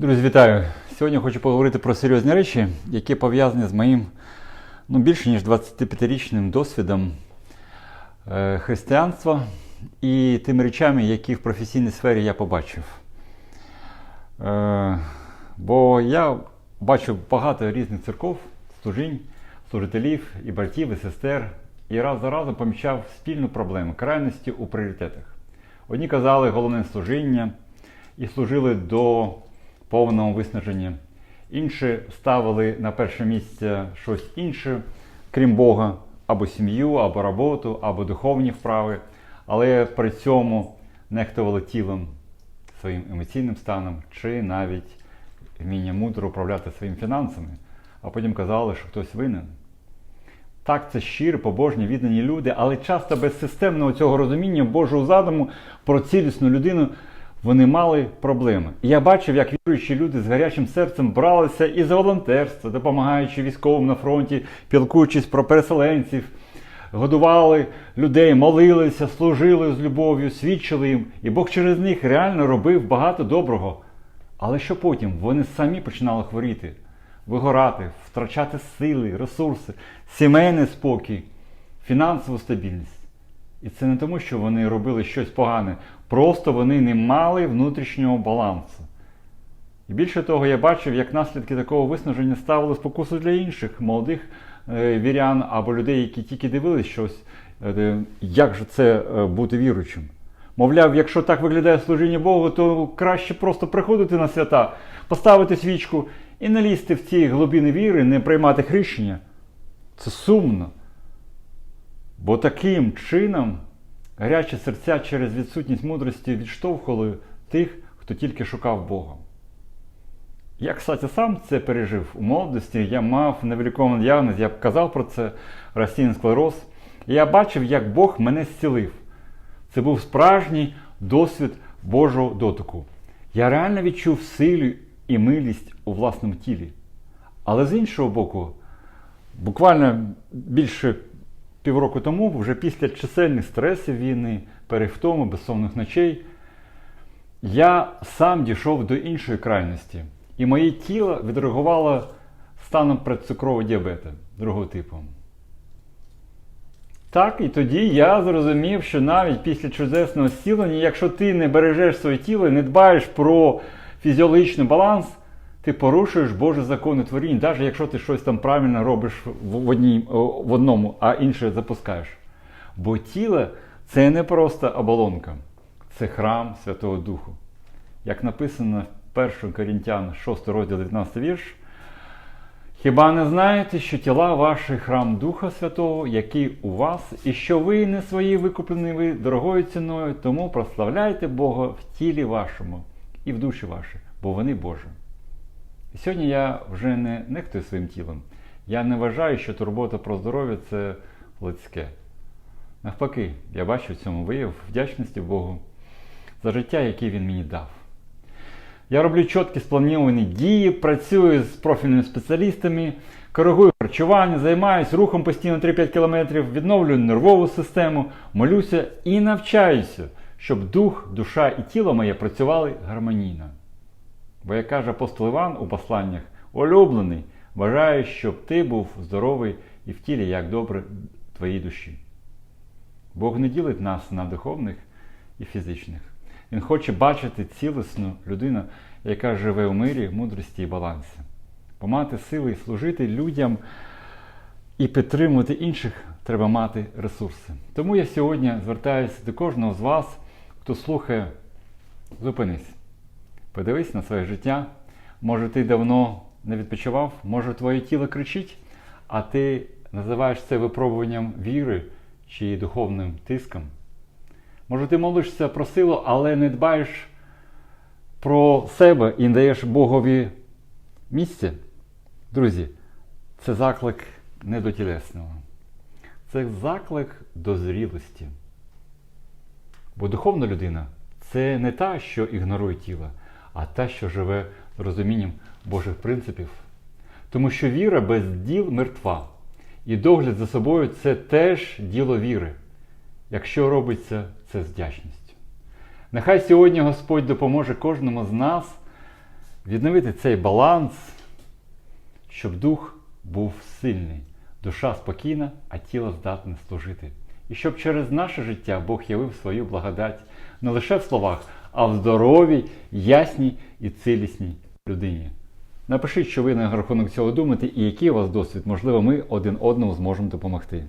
Друзі, вітаю! Сьогодні хочу поговорити про серйозні речі, які пов'язані з моїм ну, більше ніж 25-річним досвідом е, християнства і тими речами, які в професійній сфері я побачив. Е, бо я бачу багато різних церков, служінь, служителів і братів, і сестер, і раз за разом помічав спільну проблему крайності у пріоритетах. Одні казали головне служіння і служили до повного виснаження. Інші ставили на перше місце щось інше, крім Бога, або сім'ю, або роботу, або духовні вправи, але при цьому нехтували тілом, своїм емоційним станом, чи навіть вміння мудро управляти своїми фінансами, а потім казали, що хтось винен. Так, це щирі, побожні, віддані люди, але часто без системного цього розуміння Божого задуму про цілісну людину вони мали проблеми. І я бачив, як віруючі люди з гарячим серцем бралися і за волонтерство, допомагаючи військовим на фронті, пілкуючись про переселенців, годували людей, молилися, служили з любов'ю, свідчили їм. І Бог через них реально робив багато доброго. Але що потім? Вони самі починали хворіти, вигорати, втрачати сили, ресурси, сімейний спокій, фінансову стабільність. І це не тому, що вони робили щось погане, просто вони не мали внутрішнього балансу. І більше того, я бачив, як наслідки такого виснаження ставили спокусу для інших молодих е, вірян або людей, які тільки дивились щось, е, як же це е, бути віруючим. Мовляв, якщо так виглядає служіння Богу, то краще просто приходити на свята, поставити свічку і не лізти в ці глибини віри, не приймати хрещення. Це сумно. Бо таким чином гарячі серця через відсутність мудрості відштовхували тих, хто тільки шукав Бога. Я, кстати, сам це пережив у молодості, я мав невеликований діагноз, я казав про це растійний склероз. І я бачив, як Бог мене зцілив. Це був справжній досвід Божого дотику. Я реально відчув силу і милість у власному тілі. Але з іншого боку, буквально більше півроку тому, вже після чисельних стресів війни, перевтому, безсонних ночей, я сам дійшов до іншої крайності. І моє тіло відреагувало станом предцукрового діабету другого типу. Так, і тоді я зрозумів, що навіть після чудесного зцілення, якщо ти не бережеш своє тіло і не дбаєш про фізіологічний баланс, ти порушуєш Божі закони творіння, навіть якщо ти щось там правильно робиш в, одній, в одному, а інше запускаєш. Бо тіло це не просто оболонка, це храм Святого Духу. Як написано в 1 Корінтян 6 розділ 19 вірш, Хіба не знаєте, що тіла ваші храм Духа Святого, який у вас, і що ви не свої викуплені ви дорогою ціною, тому прославляйте Бога в тілі вашому і в душі вашій, бо вони Божі. І сьогодні я вже не нехтую своїм тілом. Я не вважаю, що турбота про здоров'я це людське. Навпаки, я бачу в цьому вияв вдячності Богу за життя, яке Він мені дав. Я роблю чіткі сплановані дії, працюю з профільними спеціалістами, коригую харчування, займаюся рухом постійно 3-5 км, відновлюю нервову систему, молюся і навчаюся, щоб дух, душа і тіло моє працювали гармонійно. Бо, як каже апостол Іван у посланнях, улюблений, бажаю, щоб ти був здоровий і в тілі, як добре твоїй душі. Бог не ділить нас на духовних і фізичних. Він хоче бачити цілісну людину, яка живе у мирі, мудрості і балансі. Бо мати сили служити людям і підтримувати інших треба мати ресурси. Тому я сьогодні звертаюся до кожного з вас, хто слухає, зупинись. Подивись на своє життя. Може, ти давно не відпочивав, може твоє тіло кричить, а ти називаєш це випробуванням віри чи духовним тиском. Може, ти молишся про силу, але не дбаєш про себе і не даєш Богові місце. Друзі, це заклик не до тілесного. Це заклик до зрілості. Бо духовна людина це не та, що ігнорує тіло, а та, що живе розумінням Божих принципів. Тому що віра без діл мертва. І догляд за собою це теж діло віри, якщо робиться це з вдячністю. Нехай сьогодні Господь допоможе кожному з нас відновити цей баланс, щоб дух був сильний, душа спокійна, а тіло здатне служити. І щоб через наше життя Бог явив свою благодать не лише в словах, а в здоровій, ясній і цілісній людині. Напишіть, що ви на рахунок цього думаєте і який у вас досвід, можливо, ми один одному зможемо допомогти.